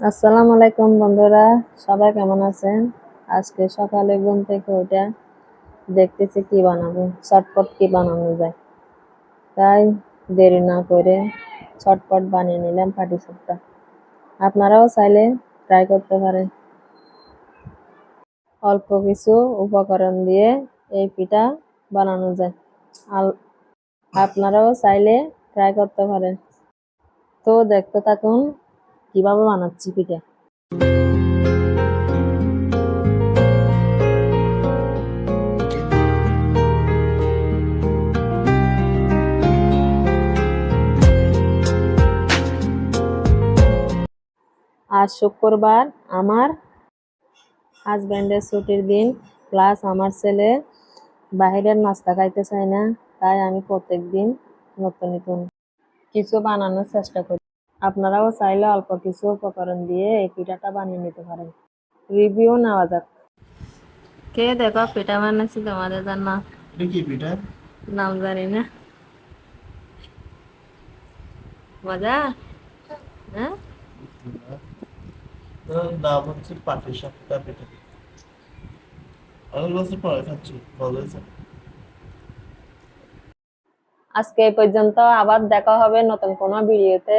আসসালামু আলাইকুম বন্ধুরা, সবাই কেমন আছেন? আজকে সকালে ঘুম থেকে উঠে দেখতেছি কি বানাবো, চটপট কি বানানো যায়। তাই দেরি না করে চটপট বানিয়ে নিলাম পাটি সাপটা আপনারাও চাইলে ট্রাই করতে পারেন। অল্প কিছু উপকরণ দিয়ে এই পিঠা বানানো যায়। আর আপনারাও চাইলে ট্রাই করতে পারেন। তো দেখতে থাকুন কীভাবে বানাচ্ছি পিঠা? আজ শুক্রবার আমার হাজব্যান্ডের ছুটির দিন প্লাস আমার ছেলে বাইরের নাস্তা খাইতে চায় না, তাই আমি প্রত্যেক দিন নতুন নতুন কিছু বানানোর চেষ্টা করি। আপনারাও চাইলে অল্প কিছু উপকরণ দিয়ে এই পিঠাটা বানিয়ে নিতে পারেন। রিভিউ নেওয়া যাক। কে দেখো পিঠা বানাচ্ছি তোমাদের তার না কি পিঠা? নাম জানি না। মজা? হ্যাঁ? নাম হচ্ছে পাটি সাপটা পিঠা। অনেক বছর পরে খাচ্ছি ভালো হয়েছে। আজকে এই পর্যন্ত আবার দেখা হবে নতুন কোনো ভিডিওতে।